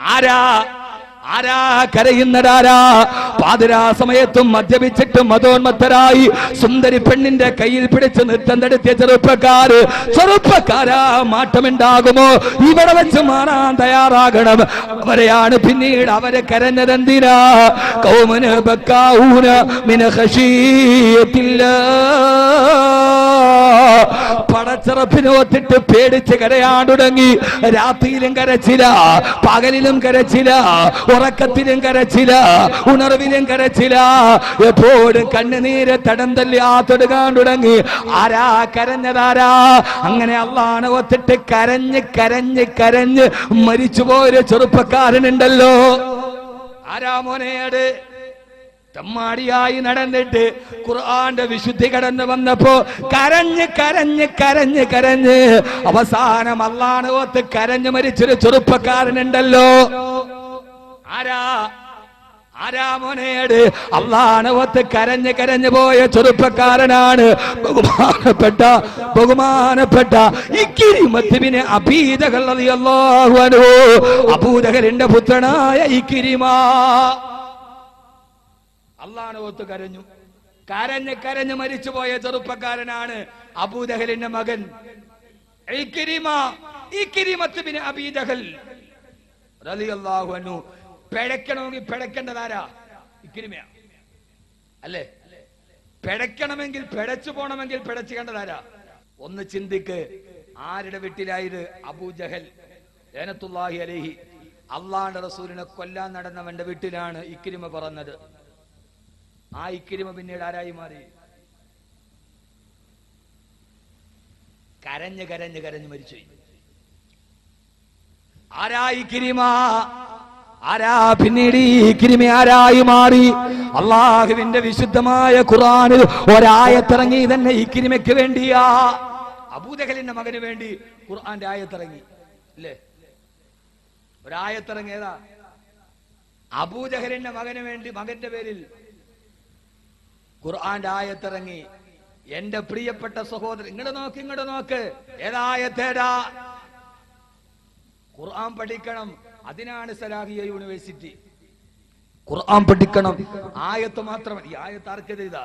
ആരാ? ആരാ കരയുന്നതാരാ പാതിരാ സമയത്തും മദ്യപിച്ചിട്ടും മതോന്മത്തരായി സുന്ദരി പെണ്ണിന്റെ കയ്യിൽ പിടിച്ച് നൃത്തം നടത്തിയ ചെറുപ്പക്കാര്. ചെറുപ്പക്കാരാ മാറ്റമുണ്ടാകുമോ? ഇവിടെ വെച്ച് മാറാൻ തയ്യാറാകണം. അവരെയാണ് പിന്നീട് അവരെ കരഞ്ഞതെന്തിനാ കൗമന് ബക്കാവൂന മിന പടച്ചിറപ്പിനോത്തിട്ട് പേടിച്ച് കരയാൻ തുടങ്ങി. രാത്രിയിലും കരച്ചില പകലിലും കരച്ചില്ല ഉറക്കത്തിലും കരച്ചില്ല ഉണർവിലും കരച്ചില്ല എപ്പോഴും കണ്ണുനീര് തടം തല്ലി തൊടുകാൻ തുടങ്ങി. ആരാ കരഞ്ഞതാരാ അങ്ങനെ അള്ളാണ് ഒത്തിട്ട് കരഞ്ഞ് കരഞ്ഞ് കരഞ്ഞ് മരിച്ചുപോയൊരു ചെറുപ്പക്കാരനുണ്ടല്ലോ. ആരാ മോനെയാട് തമ്മാടിയായി നടന്നിട്ട് ഖുർആന്റെ വിശുദ്ധി കടന്നു വന്നപ്പോ കരഞ്ഞ് കരഞ്ഞ് കരഞ്ഞ് കരഞ്ഞ് അവസാനം അള്ളാണ് ഓത്ത് കരഞ്ഞു മരിച്ചൊരു ചെറുപ്പക്കാരനുണ്ടല്ലോ. ആരാ? ആരാ അള്ളാണവത്ത് കരഞ്ഞ് കരഞ്ഞു പോയ ചെറുപ്പക്കാരനാണ്. ബഹുമാനപ്പെട്ട ബഹുമാനപ്പെട്ട ഇക്കിരിമത്തിനെ അബീതകൾ അഭൂതകരന്റെ പുത്രനായ ഇക്കിരിമാ അള്ളാണവത്ത് കരഞ്ഞു. കരഞ്ഞ് കരഞ്ഞ് മരിച്ചുപോയ ചെറുപ്പക്കാരനാണ് അബൂദഹലിന്റെ മകൻ. ഇക്രിമ, ഇക്കിരി ബിൻ അഭീതകൾ ജഹൽ റളിയല്ലാഹു അൻഹു. പിഴയ്ക്കണമെങ്കിൽ പിഴയ്ക്കേണ്ടതാരാ ഇക്കിരിമയാ. അല്ലേ? പിഴയ്ക്കണമെങ്കിൽ പിഴച്ചു പോണമെങ്കിൽ പിഴച്ചുകേണ്ടതാരാ ഒന്ന് ചിന്തിക്ക്. ആരുടെ വീട്ടിലായത്? അബൂജഹൽ ഏനത്തുല്ലാഹി അലൈഹി. അള്ളാന്റെ റസൂലിനെ കൊല്ലാൻ നടന്നവന്റെ വീട്ടിലാണ് ഇക്കിരിമ പറഞ്ഞത്. ആ ഇക്കിരിമ പിന്നീട് ആരായി മാറി? കരഞ്ഞ് കരഞ്ഞ് കരഞ്ഞ് മരിച്ചു ആരായി ഇക്രിമ ആരാ പിന്നീട് ഈ കിരിമി ആരായി മാറി? അള്ളാഹുവിന്റെ വിശുദ്ധമായ ഖുറാനിൽ ഒരായത്തിറങ്ങി തന്നെ ഈ കിരിമയ്ക്ക് വേണ്ടിയാ. അബൂദഹലിന്റെ മകന് വേണ്ടി ഖുർആന്റെ ആയത്തിറങ്ങി. അല്ലേ ഒരായത്തിറങ്ങിയതാ. അബൂജഹലിന്റെ മകന് വേണ്ടി മകന്റെ പേരിൽ ഖുർആന്റെ ആയത്തിറങ്ങി. എന്റെ പ്രിയപ്പെട്ട സഹോദരൻ ഇങ്ങോട്ട് നോക്ക് ഇങ്ങോട്ട് നോക്ക്. ഏതായത്തേടാ ഖുർആൻ പഠിക്കണം. അതിനാണ് സലാഹിയ യൂണിവേഴ്സിറ്റി. ഖുർആൻ പഠിക്കണം. ആയത്ത് മാത്രം ഈ ആയത്ത് ആർക്കെതിരാ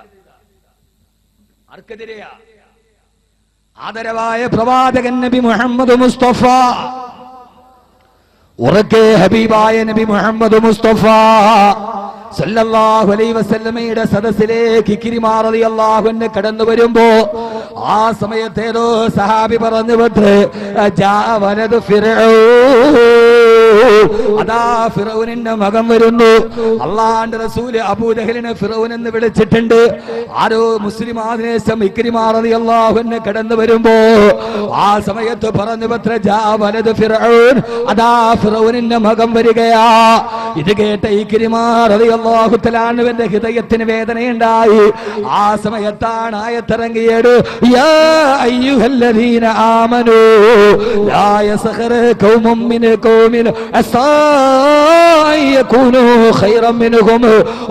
ആർക്കെതിരെയാ? ആദരവായ പ്രവാചകൻ നബി മുഹമ്മദ് മുസ്തഫ. ഉറക്കെ ഹബീബായ നബി മുഹമ്മദ് മുസ്തഫ. സല്ലല്ലാഹു അലൈഹി വസല്ലമയുടെ സദസ്സിലേക്ക് ഇക്രിമാ റളിയല്ലാഹു അൻഹു കടന്നു വരുമ്പോ ആ സമയത്തേതോ സഹാബി പറഞ്ഞു വിട്ട് ജാ ഫിർഔൻ അതാ ഫിറൗനിന്റെ മകൻ വരുന്നു. അള്ളാന്റെ റസൂൽ അബൂജഹലിനെ ഫിറൗൻ എന്ന് വിളിച്ചിട്ടുണ്ട്. ആരോ മുസ്ലിം ആദിനേശം ഇക്രിമാറതി അള്ളാഹുവിനെ കടന്നു വരുമ്പോ ആ സമയത്ത് പറഞ്ഞു പത്ര ജാ വലത് ഫിറൗൻ അതാ ഫിറൗനിന്റെ മകൻ വരികയാ. ഇത് കേട്ട ഈ അള്ളാഹുത്തലാനുവിന്റെ ഹൃദയത്തിന് വേദനയുണ്ടായി. ആ സമയത്താണ് ആയത്തിറങ്ങിയത്. ആമനൂ ലാ യസ്ഖറ ഖൗമും മിൻ ഖൗമിൻ അസാ അൻ യകൂനൂ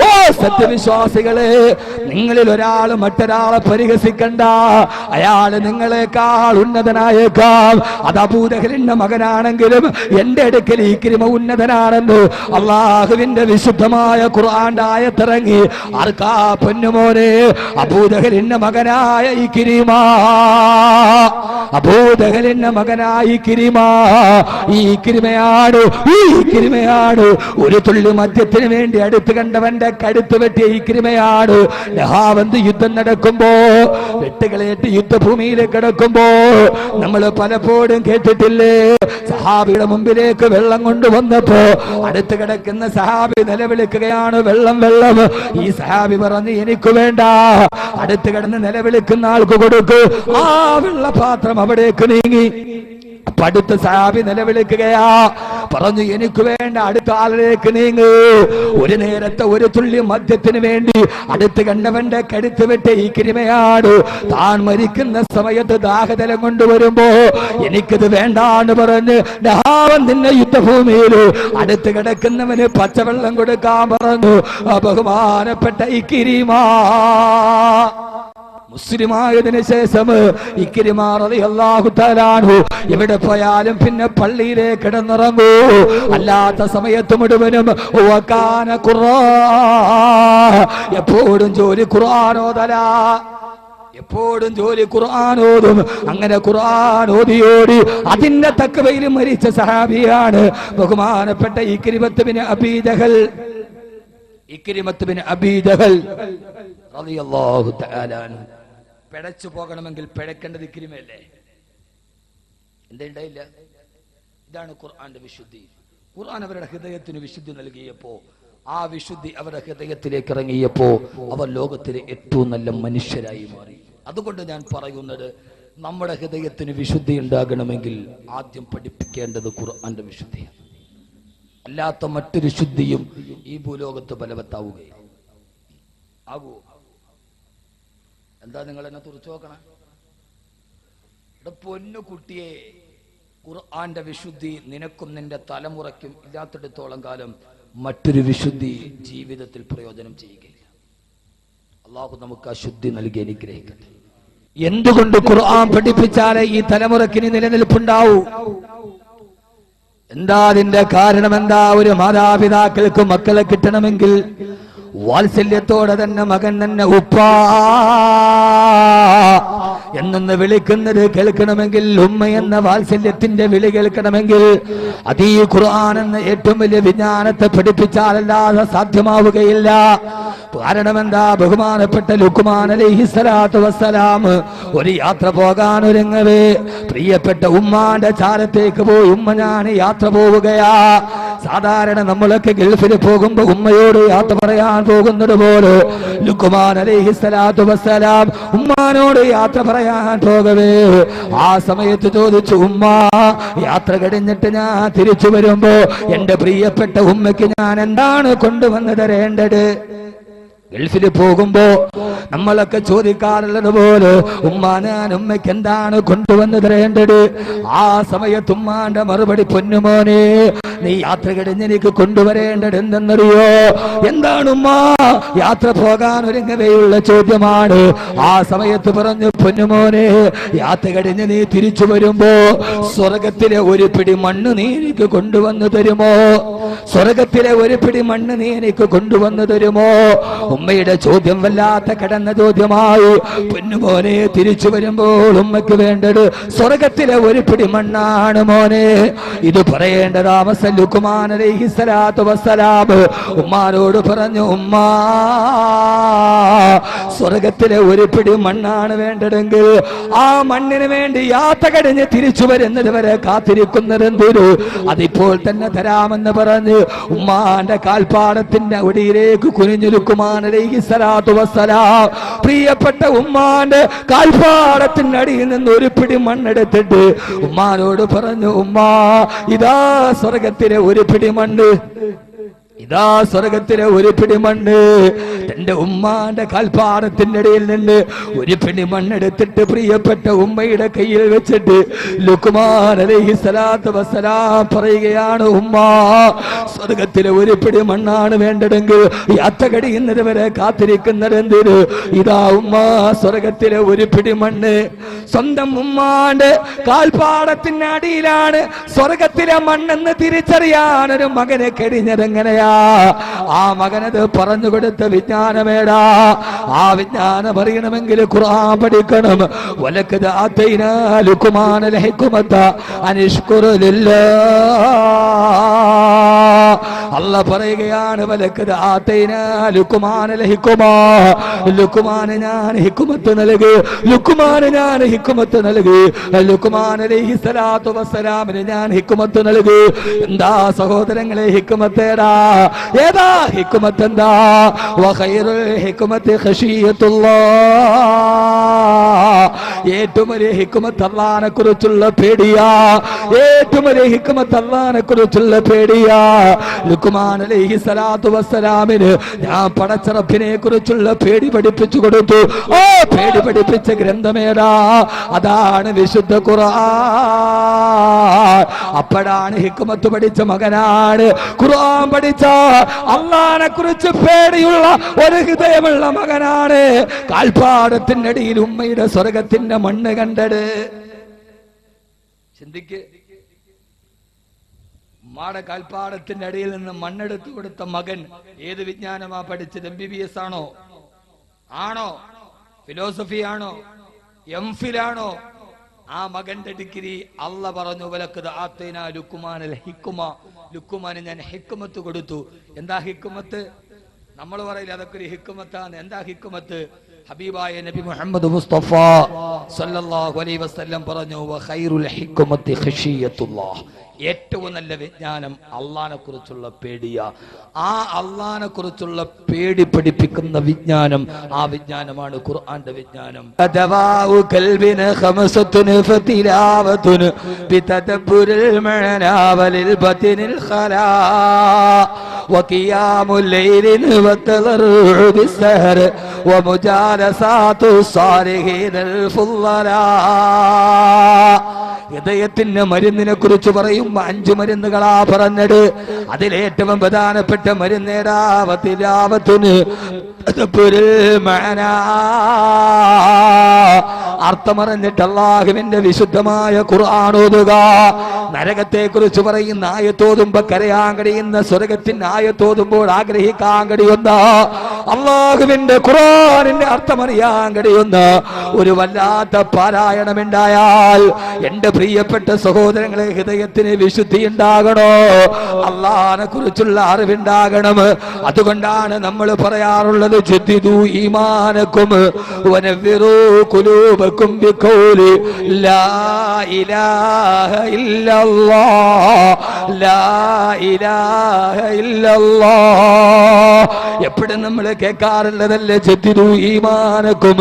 ഓ സത്യവിശ്വാസികളെ നിങ്ങളിൽ ഒരാൾ മറ്റൊരാളെ പരിഹസിക്കണ്ട. അയാൾ നിങ്ങളെക്കാൾ ഉന്നതനായേക്കാം. അത് അബൂദഹലിന്റെ മകനാണെങ്കിലും എന്റെ അടുക്കൽ ഈ കിരിമ ഉന്നതനാണെന്ന് അള്ളാഹുവിന്റെ വിശുദ്ധമായ ഖുർആന്റെ ആയത്തിറങ്ങി ആർക്കാ പൊന്നുമോനെ അബൂദഹലിന്റെ മകനായ ഈ കിരിമ അബൂദഹലിന്റെ മകനായ ഈ കിരിമ ഈ കിരിമയാണ് ഈ കിരിമയാണ് ഒരു തുള്ളി മദ്യത്തിന് വേണ്ടി അടുത്ത് കണ്ടവന്റെ കടുത്ത് പറ്റിയ ഈ കിരിമയാണ്. ലഹാവന്ത് യുദ്ധം നടക്കുമ്പോ വെട്ടുകളേറ്റ് യുദ്ധഭൂമിയിൽ കിടക്കുമ്പോ നമ്മൾ പലപ്പോഴും കേട്ടിട്ടില്ലേ സഹാബിയുടെ മുമ്പിലേക്ക് വെള്ളം കൊണ്ടുവന്നപ്പോ അടുത്ത് കിടക്കുന്ന സഹാബി നിലവിളിക്കുകയാണ്. വെള്ളം വെള്ളം. ഈ സഹാബി പറഞ്ഞു എനിക്ക് വേണ്ട. അടുത്ത് കിടന്ന് നിലവിളിക്കുന്ന ആൾക്ക് കൊടുക്കൂ. ആ വെള്ളപാത്രം അവിടേക്ക് നീങ്ങി. പടുത്ത സാബി നിലവിളിക്കുകയാ. പറഞ്ഞു എനിക്ക് വേണ്ട അടുത്ത ആളിലേക്ക് നീങ്ങ്. ഒരു നേരത്തെ ഒരു തുള്ളി മദ്യത്തിന് വേണ്ടി അടുത്ത് കണ്ടവന്റെ കടുത്ത് വിട്ട് ഈ കിരിമയാണ്. താൻ മരിക്കുന്ന സമയത്ത് ദാഹതലം കൊണ്ടുവരുമ്പോ എനിക്കിത് വേണ്ടാന്ന് പറഞ്ഞ് ഡഹാവൻ നിന്നെ യുദ്ധഭൂമിയിൽ അടുത്ത് കിടക്കുന്നവന് പച്ചവെള്ളം കൊടുക്കാൻ പറഞ്ഞു. ബഹുമാനപ്പെട്ട ഈ കിരിമാ. മുസ്ലിമായതിനു ശേഷം ഇക്കിരിമാറിയാഹു എവിടെ പോയാലും പിന്നെ പള്ളിയിലെ കിടന്നിറങ്ങൂ. അല്ലാത്ത സമയത്ത് മുഴുവനും എപ്പോഴും ജോലി ഖുർആാനോദല എപ്പോഴും ജോലി ഖുർആാനോതും. അങ്ങനെ ഖുർആൻ ഓതിയോടി അതിന്റെ തക്കവയിൽ മരിച്ച സഹാബിയാണ് ബഹുമാനപ്പെട്ട ഇക്കിരിമത്തുബിന് അബീജഹൽ ഇക്കിരിമത്തുബിന് അബീജഹൽ റളിയല്ലാഹു തആല. പിഴച്ചു പോകണമെങ്കിൽ പിഴക്കേണ്ടത് ഇക്കിരിമയല്ലേ? എന്തുണ്ടായില്ല ഇതാണ് ഖുർആന്റെ വിശുദ്ധി. ഖുർആൻ അവരുടെ ഹൃദയത്തിന് വിശുദ്ധി നൽകിയപ്പോ ആ വിശുദ്ധി അവരുടെ ഹൃദയത്തിലേക്ക് ഇറങ്ങിയപ്പോ അവർ ലോകത്തിലെ ഏറ്റവും നല്ല മനുഷ്യരായി മാറി. അതുകൊണ്ട് ഞാൻ പറയുന്നത് നമ്മുടെ ഹൃദയത്തിന് വിശുദ്ധി ഉണ്ടാകണമെങ്കിൽ ആദ്യം പഠിപ്പിക്കേണ്ടത് ഖുർആന്റെ വിശുദ്ധിയാണ്. അല്ലാത്ത മറ്റൊരു ശുദ്ധിയും ഈ ഭൂലോകത്ത് ബലവത്താവുകയില്ല ആകുമോ എന്താ നിങ്ങൾ എന്നെ തുറച്ചു നോക്കണം? ഇവിടെ പൊന്നു കുട്ടിയെ ഖുർആന്റെ വിശുദ്ധി നിനക്കും നിന്റെ തലമുറയ്ക്കും ഇല്ലാത്തിടത്തോളം കാലം മറ്റൊരു വിശുദ്ധി ജീവിതത്തിൽ പ്രയോജനം ചെയ്യുകയില്ല. അള്ളാഹു നമുക്ക് ആ ശുദ്ധി നൽകി അനുഗ്രഹിക്കട്ടെ. എന്തുകൊണ്ട് ഖുർആൻ പഠിപ്പിച്ചാലേ ഈ തലമുറയ്ക്ക് ഇനി നിലനിൽപ്പുണ്ടാവൂ? എന്താ അതിന്റെ കാരണം? എന്താ? ഒരു മാതാപിതാക്കൾക്ക് മക്കളെ കിട്ടണമെങ്കിൽ വാത്സല്യത്തോടെ തന്നെ മകൻ തന്നെ ഉപ്പാ എന്നൊന്ന് വിളിക്കുന്നത് കേൾക്കണമെങ്കിൽ ഉമ്മ എന്ന വാത്സല്യത്തിന്റെ വിളി കേൾക്കണമെങ്കിൽ അത് ഖുർആൻ എന്ന ഏറ്റവും വലിയ വിജ്ഞാനത്തെ പഠിപ്പിച്ചാലല്ലാതെ സാധ്യമാവുകയില്ല. കാരണം എന്താ ബഹുമാനപ്പെട്ട ലുക്കുമാൻ അലൈഹി സ്വലാത്തു വസ്സലാം ഒരു യാത്ര പോകാൻ ഒരുങ്ങവേ പ്രിയപ്പെട്ട ഉമ്മാന്റെ ചാരത്തേക്ക് പോയി. ഉമ്മ ഞാൻ യാത്ര പോവുകയാ. സാധാരണ നമ്മളൊക്കെ ഗൾഫിൽ പോകുമ്പോ ഉമ്മയോട് യാത്ര പറയാൻ പോകുന്നത് പോലെ ലുക്കുമാൻ അലൈഹി സ്വലാത്തു വസ്സലാം ഉമ്മാനോട് യാത്ര പറയാൻ പോകവേ. ആ സമയത്ത് ചോദിച്ചു ഉമ്മ യാത്ര കഴിഞ്ഞിട്ട് ഞാൻ തിരിച്ചു വരുമ്പോ എന്റെ പ്രിയപ്പെട്ട ഉമ്മയ്ക്ക് ഞാൻ എന്താണ് കൊണ്ടുവന്നു തരേണ്ടത്? ഗൾഫിൽ പോകുമ്പോ നമ്മളൊക്കെ ചോദിക്കാറുള്ളത് പോലെ ഉമ്മാനാൻ ഉമ്മയ്ക്ക് എന്താണ് കൊണ്ടുവന്ന് തരേണ്ടത് ആ സമയത്ത് ഉമ്മാന്റെ മറുപടി പൊന്നുമോനെ നീ യാത്ര കഴിഞ്ഞ് എനിക്ക് കൊണ്ടുവരേണ്ടത് എന്തെന്നറിയോ? എന്താണ് ഉമ്മ? യാത്ര പോകാൻ ഒരുങ്ങവെയുള്ള ചോദ്യമാണ്. ആ സമയത്ത് പറഞ്ഞു പൊന്നുമോനെ യാത്ര കഴിഞ്ഞ് നീ തിരിച്ചു വരുമ്പോ സ്വർഗത്തിലെ ഒരു പിടി മണ്ണ് നീ എനിക്ക് കൊണ്ടുവന്ന് തരുമോ? സ്വർഗത്തിലെ ഒരു പിടി മണ്ണ് നീ എനിക്ക് കൊണ്ടുവന്ന് തരുമോ? ഉമ്മയുടെ ചോദ്യം വല്ലാത്ത കടന്ന ചോദ്യമായി? പൊന്നുമോനെ തിരിച്ചു വരുമ്പോൾ ഉമ്മയ്ക്ക് വേണ്ടത് സ്വർഗത്തിലെ ഒരു പിടി മണ്ണാണ് മോനെ. ഇത് പറയേണ്ട താമസല്ലുക്കുമാൻ അലൈഹി ഉമ്മാനോട് പറഞ്ഞു ഉമ്മാ സ്വർഗത്തിലെ ഒരു പിടി മണ്ണാണ് വേണ്ടതെങ്കിൽ ആ മണ്ണിന് വേണ്ടി യാത്ര കഴിഞ്ഞ് തിരിച്ചു വരുന്നത് വരെ കാത്തിരിക്കുന്നത് എന്തൊരു അതിപ്പോൾ തന്നെ തരാമെന്ന് പറഞ്ഞ് ഉമ്മാന്റെ കാൽപ്പാടത്തിന്റെ ഒടിയിലേക്ക് കുനിഞ്ഞുലുക്കുമാനലേക്ക് സലാത്തു വസ്സലാം. പ്രിയപ്പെട്ട ഉമ്മാന്റെ കാൽപ്പാടത്തിന്റെ അടിയിൽ നിന്ന് ഒരു പിടി മണ്ണെടുത്തിട്ട് ഉമ്മാനോട് പറഞ്ഞു ഉമ്മാ ഇതാ സ്വർഗത്തിലെ ഒരു പിടി മണ്ണ്. ഇതാ സ്വർഗത്തിലെ ഒരു പിടി മണ്ണ് തന്റെ ഉമ്മാന്റെ കാൽപ്പാടത്തിന്റെ ഇടയിൽ നിന്ന് ഒരു പിടി മണ്ണെടുത്തിട്ട് പ്രിയപ്പെട്ട ഉമ്മയുടെ കയ്യിൽ വെച്ചിട്ട് ലുക്കുമാൻ അലൈഹി പറയുകയാണ് ഉമ്മ സ്വർഗത്തിലെ ഒരു പിടി മണ്ണാണ് വേണ്ടതെങ്കിൽ യാത്ര കഴിയുന്നത് വരെ കാത്തിരിക്കുന്നത് എന്തിന്? ഇതാ ഉമ്മ സ്വർഗത്തിലെ ഒരു പിടി മണ്ണ് സ്വന്തം ഉമ്മാന്റെ കാൽപ്പാടത്തിന്റെ അടിയിലാണ് സ്വർഗത്തിലെ മണ്ണെന്ന് തിരിച്ചറിയാൻ ഒരു മകനെ കഴിഞ്ഞതെങ്ങനെയാ? ആ മകനത് പറഞ്ഞു കൊടുത്ത വിജ്ഞാനമേടാ ആ വിജ്ഞാനം അറിയണമെങ്കിൽ ഖുർആൻ പഠിക്കണം. വലക്കത് ലുക്കുമാന ഹിക്കുമത്ത അനിഷ്കുറില്ല അല്ല പറയുകയാണ് ലുക്കുമാന ഞാൻ ഹിക്കുമത്ത് നൽകി. ലുക്കുമാന് ഞാൻ ഹിക്കുമത്ത് നൽകി. സ്വലാത്തു വസ്സലാമിന് ഞാൻ ഹിക്കുമത്ത് നൽകി. എന്താ സഹോദരങ്ങളെ ഹിക്കുമത്തേടാ ഏതാ? ഹിക്കുമത്ത് എന്താ? വഖൈറുൽ ഹിക്കുമത്ത് ഖശിയത്തുല്ലാ ഏറ്റവും വലിയ ഹിക്കുമത്ത് അള്ളാനെ കുറിച്ചുള്ള പേടിയാ. ഏറ്റവും വലിയ ഹിക്കുമത്ത് അള്ളാനെ കുറിച്ചുള്ള പേടിയാ. ലുക്കുമാൻ അലൈഹി സ്വലാത്തു ഞാൻ പടച്ചറപ്പിനെ കുറിച്ചുള്ള പേടി പഠിപ്പിച്ചു കൊടുത്തു. ഓ പേടി പഠിപ്പിച്ച ഗ്രന്ഥമേതാ അതാണ് വിശുദ്ധ ഖുർആൻ. അപ്പോഴാണ് ഹിക്കുമത്ത് പഠിച്ച മകനാണ്. ഖുർആൻ പഠിച്ച അള്ളാനെ കുറിച്ച് പേടിയുള്ള ഒരു ഹൃദയമുള്ള മകനാണ്. കാൽപ്പാടത്തിന്റെ അടിയിൽ ഉമ്മയുടെ സ്വർഗത്തിന്റെ മണ്ണ് കണ്ടത്. ചിന്തിക്ക്. ഉമ്മാടെ കാൽപ്പാടത്തിന്റെ അടിയിൽ നിന്ന് മണ്ണെടുത്തു കൊടുത്ത മകൻ ഏത് വിജ്ഞാനമാ പഠിച്ചത്? എം ബി ബി എസ് ആണോ? ആണോ? ഫിലോസഫി ആണോ? എം ഫിലാണോ ആ മകന്റെ ഡിഗ്രി അല്ല പറഞ്ഞു വിലക്കത് ആത്തേന ലുക്കുമാനൽ ഹിക്കുമ. ലുക്കുമാന് ഞാൻ ഹിക്കുമത്ത് കൊടുത്തു. എന്താ ഹിക്കുമത്ത്? നമ്മൾ പറയില്ല അതൊക്കെ ഒരു ഹിക്കുമത്താണ്. എന്താ ഹിക്കുമത്ത്? ഹബീബായ നബി മുഹമ്മദ് മുസ്തഫ സല്ലല്ലാഹു അലൈഹി വസല്ലം പറഞ്ഞു വ ഖൈറുൽ ഹിക്കുമത്തി ഖശിയത്തുല്ലാഹ് ഏറ്റവും നല്ല വിജ്ഞാനം അള്ളാനെ കുറിച്ചുള്ള പേടിയ. ആ അള്ളാനെ കുറിച്ചുള്ള പേടി പഠിപ്പിക്കുന്ന വിജ്ഞാനം ആ വിജ്ഞാനമാണ് ഖുർആന്റെ വിജ്ഞാനം. ഖലാ. وقيام الليل والتضرع بالسهر ومجالسات الصالحين الفضلاء ഹൃദയത്തിന്റെ മരുന്നിനെ കുറിച്ച് പറയുമ്പോ അഞ്ചു മരുന്നുകളാ പറഞ്ഞത് അതിലേറ്റവും പ്രധാനപ്പെട്ട മരുന്നേരാവത്തിലാവത്തിന് അർത്ഥമറിഞ്ഞിട്ട് അള്ളാഹുവിന്റെ വിശുദ്ധമായ ഖുർആാനോതുക നരകത്തെ കുറിച്ച് പറയുന്ന ആയത്തോതുമ്പോ കരയാൻ കഴിയുന്ന സ്വർഗത്തിന്റെ ആയത്തോതുമ്പോൾ ആഗ്രഹിക്കാൻ കഴിയുന്ന അള്ളാഹുവിന്റെ ഖുർആാനിന്റെ അർത്ഥമറിയാൻ കഴിയുന്ന ഒരു വല്ലാത്ത പാരായണം പാരായണമുണ്ടായാൽ എന്റെ പ്രിയപ്പെട്ട സഹോദരങ്ങളെ ഹൃദയത്തിന് വിശുദ്ധി ഉണ്ടാകണോ അള്ളഹാനെ കുറിച്ചുള്ള അറിവുണ്ടാകണം. അതുകൊണ്ടാണ് നമ്മൾ പറയാറുള്ളത് ജദ്ദിദു ഈമാനക്കും ബിഖൗലി ലാ ഇലാഹ ഇല്ലല്ലാഹ് ലാ ഇലാഹ എപ്പോഴും നമ്മൾ കേൾക്കാറുള്ളതല്ലേ ജദ്ദിദു ഈമാനക്കും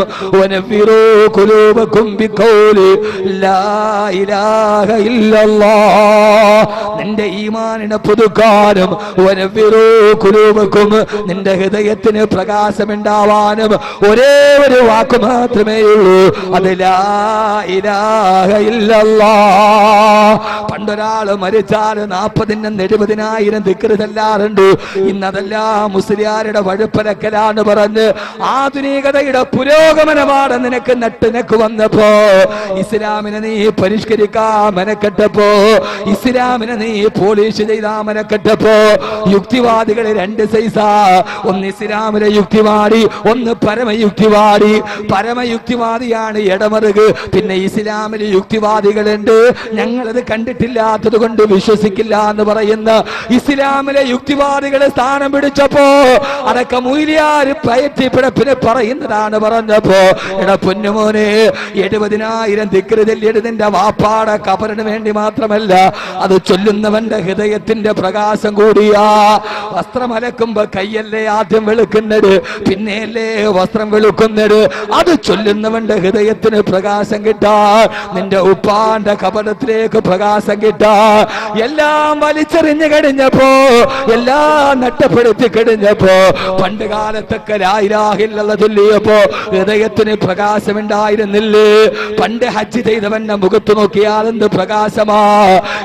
ഇല്ലല്ലാഹ്. നിന്റെ ഈമാനിനെ പുതുക്കാനും വനവ്വിറൂ ഖുലൂബക്കും നിന്റെ ഹൃദയത്തിന് പ്രകാശമുണ്ടാവാനും ഒരേ ഒരു വാക്ക് മാത്രമേ ഉള്ളൂ. അത് പണ്ടൊരാൾ മരിച്ചാൽ നാൽപ്പതിനും എഴുപതിനായിരം ദിക്കറ് ചെല്ലാറുണ്ട് ഇന്നതെല്ലാം മുസ്ലിയാരുടെ വഴുപ്പലക്കലാന്ന് പറഞ്ഞ് ആധുനികതയുടെ പുരോഗമനമാണ് നിനക്ക് നട്ടുനക്ക് വന്നപ്പോ ഇസ്ലാമിനെ നീ പരിഷ്കരിക്കാ മനക്കെട്ടപ്പോ ഇസ്ലാമിനെ നീ പോളിഷ് ചെയ്താ മനക്കെട്ടപ്പോ യുക്തിവാദികൾ രണ്ട് സൈസാ. ഒന്ന് ഇസ്ലാമിലെ യുക്തിവാദി ഒന്ന് പരമയുക്തിവാദി. പരമയുക്തിവാദിയാണ് ഇടമറുക് പിന്നെ ഇസ്ലാമിലെ യുക്തിവാദികളുണ്ട്. ഞങ്ങളത് കണ്ടിട്ടില്ലാത്തത് കൊണ്ട് വിശ്വസിക്കില്ല എന്ന് പറയുന്ന ഇസ്ലാമിലെ യുക്തിവാദികളെ സ്ഥാനം പിടിച്ചപ്പോ അതൊക്കെ മൂലിയാര് പയറ്റി പിടപ്പിന് പറയുന്നതാണ് പറഞ്ഞപ്പോ എടാ പൊന്നുമോനെ എഴുപതിനായിരം ദിക്കൃതല്ലിയുടെ നിന്റെ വാപ്പാട കബറിന് വേണ്ടി മാത്രമല്ല അത് ചൊല്ലുന്നവന്റെ ഹൃദയത്തിന്റെ പ്രകാശം കൂടിയാ. വസ്ത്രം അലക്കുമ്പോ കയ്യല്ലേ ആദ്യം വെളുക്കുന്നത്? പിന്നെയല്ലേ വസ്ത്രം വെളുക്കുന്നത്? അത് ചൊല്ലുന്നവന്റെ ഹൃദയത്തിന് പ്രകാശം കിട്ടാ. നിന്റെ ഉപ്പാന്റെ കപടത്തിലേക്ക് പ്രകാശം കിട്ടാ. എല്ലാം വലിച്ചെറിഞ്ഞു കഴിഞ്ഞപ്പോ എല്ലാം നഷ്ടപ്പെടുത്തി കഴിഞ്ഞപ്പോ പണ്ട് കാലത്തൊക്കെ രായിരാഹില്ല ചൊല്ലിയപ്പോ ഹൃദയത്തിന് പ്രകാശമുണ്ടായിരുന്നില്ലേ? പണ്ട് ഹജ്ജ് ചെയ്തവന്റെ മുഖത്ത് നോക്കിയാൽ എന്ത് പ്രകാശമാ?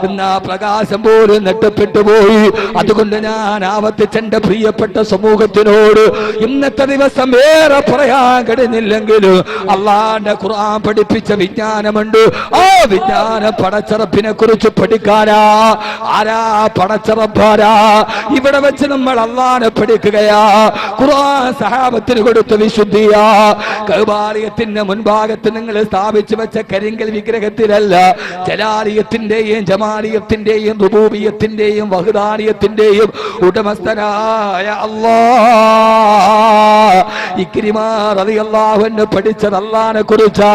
എന്നാ പ്രകാശം പോലും നെട്ടപ്പെട്ടു പോയി. അതുകൊണ്ട് ഞാൻ ആവർത്തിച്ചെന്റെ പ്രിയപ്പെട്ട സമൂഹത്തിനോട് ഇന്നത്തെ ദിവസം ഏറെ പറയാൻ കഴിഞ്ഞില്ലെങ്കിലും അള്ളാന്റെ ഖുർആൻ പഠിപ്പിച്ച വിജ്ഞാനമുണ്ട്. ആ വിജ്ഞാന പടച്ചറപ്പിനെ കുറിച്ച് പഠിക്കാനാ. ആരാ പടച്ചറപ്പാരാ? ഇവിടെ വെച്ച് നമ്മൾ അള്ളാനെ പഠിക്കുകയാ. ഖുർആൻ സഹാബത്തിന് കൊടുത്ത വിശുദ്ധിയാ. കൗബാലയത്തിന്റെ മുൻഭാഗത്ത് നിങ്ങൾ സ്ഥാപിച്ചു വെച്ച കരിങ്കൽ വിഗ്രഹത്തിലല്ല ജലാലിയത്തിന്റെയും ജമാലിയത്തിന്റെയും റുബൂബിയത്തിന്റെയും വഹുദാനിയത്തിന്റെയും ഉടമസ്ഥനായ അല്ലാ. ഇക്രിമ റളിയല്ലാഹുവിനെ പഠിച്ചത് അള്ളാനെ കുറിച്ചാ.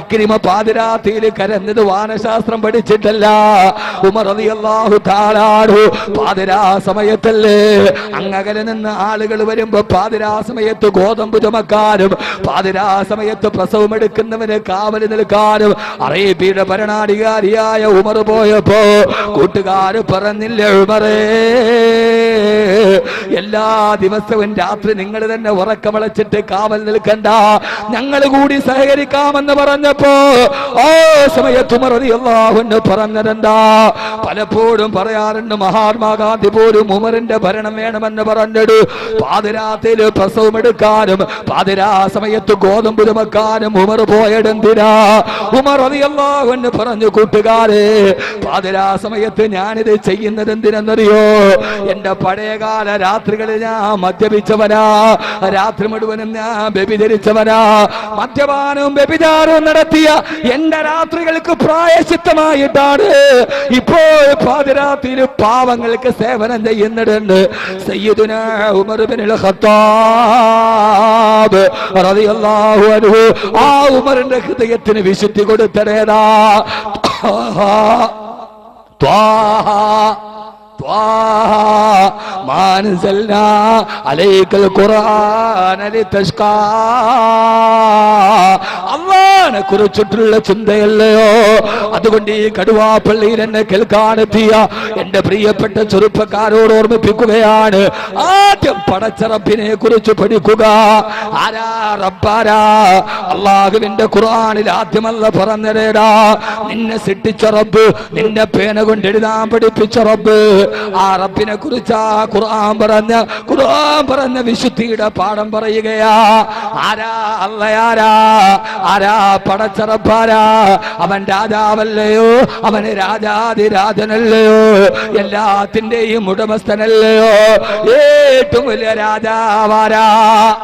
ഇക്രിമ പാതിരാത്തിയിൽ കരഞ്ഞത് വാനശാസ്ത്രം പഠിച്ചിട്ടല്ല. ഉമർ റളിയല്ലാഹു താലാടു പാതിരാ സമയത്തല്ലേ. അങ്ങകലെ നിന്ന് ആളുകൾ വരുമ്പോ പാതിരാ സമയത്ത് ഗോതമ്പ് ചുമക്കാനും പാതിരാ സമയത്ത് പ്രസവം എടുക്കുന്നവന് കാവൽ നിൽക്കാനും അറേബ്യയുടെ ഭരണാധികാരിയായ ഉമർ പോയപ്പോ കൂട്ടുകാര് പറഞ്ഞില്ല ഉമറേ എല്ലാ ദിവസവും രാത്രി നിങ്ങൾ തന്നെ ഉറക്കമളച്ചിട്ട് കാവൽ നിൽക്കണ്ട. ഞങ്ങൾ കൂടി സഹകരിക്കാമെന്ന് പറഞ്ഞപ്പോ ആ സമയത്ത് പറഞ്ഞതെന്താ പലപ്പോഴും പറയാറുണ്ട് മഹാത്മാഗാന്ധി പോലും ഉമറിന്റെ ഭരണം വേണമെന്ന് പറഞ്ഞിട്ട് പാതിരാത്തിൽ പ്രസവം എടുക്കാനും പാതിരാ സമയത്ത് ഗോതമ്പ് ചുമക്കാനും ഉമർ പോയടെന്തിനാ ഉമർ അള്ളാഹുന്ന് പറഞ്ഞു കൂട്ടുകാരെ പാതിരാ സമയത്ത് ഞാനിത് ചെയ്യുന്നത് എന്തിനെന്നറിയോ എന്റെ പഴയകാല രാത്രികളിൽ ഞാൻ മദ്യപിച്ചവനാ. രാത്രി മുഴുവനും ഞാൻ വ്യഭിചരിച്ചവനാ. മദ്യപാനവും വ്യഭിചാരവും നടത്തിയ എന്റെ രാത്രികൾക്ക് പ്രായശിത്തമായിട്ടാണ്. ഇപ്പോൾ പാതിരാത്രിയിൽ പാവങ്ങൾക്ക് സേവനം ചെയ്യുന്നിട്ടുണ്ട് സയ്യിദുന ഉമർ ബിനുൽ ഖത്താബ് റളിയല്ലാഹു അൻഹു ആ ഉമറിന്റെ ഹൃദയത്തിന് വിശുദ്ധി കൊടുത്തടേതാ. ത്വാഹ. ത്വാഹ മാ അൻസൽനാ അലൈക്കൽ ഖുർആന ലിതഷ്കാ അള്ളാനെ കുറിച്ചിട്ടുള്ള ചിന്തയല്ലയോ? അതുകൊണ്ട് ഈ കടുവാപ്പള്ളിയിൽ എന്നെ കേൾക്കാനെത്തിയ എന്റെ പ്രിയപ്പെട്ട ചെറുപ്പക്കാരോട് ഓർമ്മിപ്പിക്കുകയാണ്. ആദ്യം പടച്ചറപ്പിനെ കുറിച്ച് പഠിക്കുക. ആരാ റബ്ബാരാ? അള്ളാഹുവിന്റെ ഖുർആനിൽ ആദ്യമല്ല പറഞ്ഞതേടാ. നിന്നെ സൃഷ്ടിച്ച റബ്ബ് നിന്നെ പേന കൊണ്ട് എഴുതാൻ പഠിപ്പിച്ച റബ്ബ്. ആ റബ്ബിനെ കുറിച്ച് ആ ഖുർആൻ പറഞ്ഞ ഖുർആൻ പറഞ്ഞ വിശുദ്ധിയുടെ പാഠം പറയുകയാ. ആരാ അല്ലയാരാ ആരാ പടച്ചറപ്പാരാ. അവൻ രാജാവല്ലയോ? അവന് രാജാതിരാജനല്ലയോ? എല്ലാത്തിന്റെയും ഉടമസ്ഥനല്ലയോ? ഏറ്റവും വലിയ രാജാവാരാ.